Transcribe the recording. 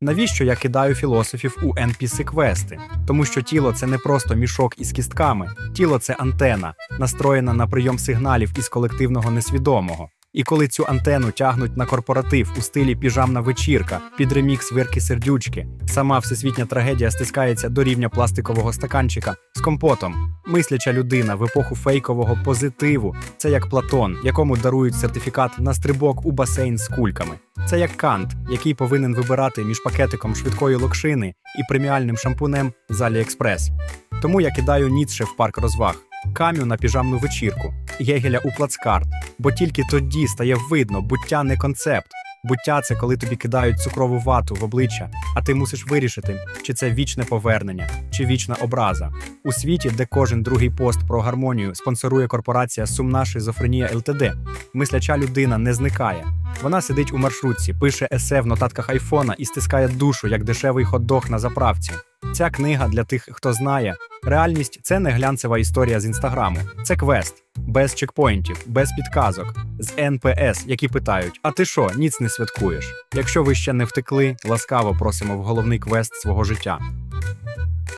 Навіщо я кидаю філософів у NPC квести? Тому що тіло це не просто мішок із кістками, тіло це антена, настроєна на прийом сигналів із колективного несвідомого. І коли цю антенну тягнуть на корпоратив у стилі піжамна вечірка під ремікс вирки сердючки, сама всесвітня трагедія стискається до рівня пластикового стаканчика з компотом. Мисляча людина в епоху фейкового позитиву це як Платон, якому дарують сертифікат на стрибок у басейн з кульками. Це як Кант, який повинен вибирати між пакетиком швидкої локшини і преміальним шампунем з Аліекспрес. Тому я кидаю Ніцше в парк розваг, кам'ю на піжамну вечірку, Єгеля у плацкарт, бо тільки тоді стає видно, буття не концепт. Буття це коли тобі кидають цукрову вату в обличчя, а ти мусиш вирішити, чи це вічне повернення, чи вічна образа. У світі, де кожен другий пост про гармонію спонсорує корпорація Сумна шизофренія ЛТД, мисляча людина не зникає. Вона сидить у маршрутці, пише есе в нотатках айфона і стискає душу як дешевий хот-дог на заправці. Ця книга для тих, хто знає. Реальність це не глянцева історія з інстаграму, це квест без чекпоінтів, без підказок, з НПС, які питають: А ти що, ніц не святкуєш? Якщо ви ще не втекли, ласкаво просимо в головний квест свого життя.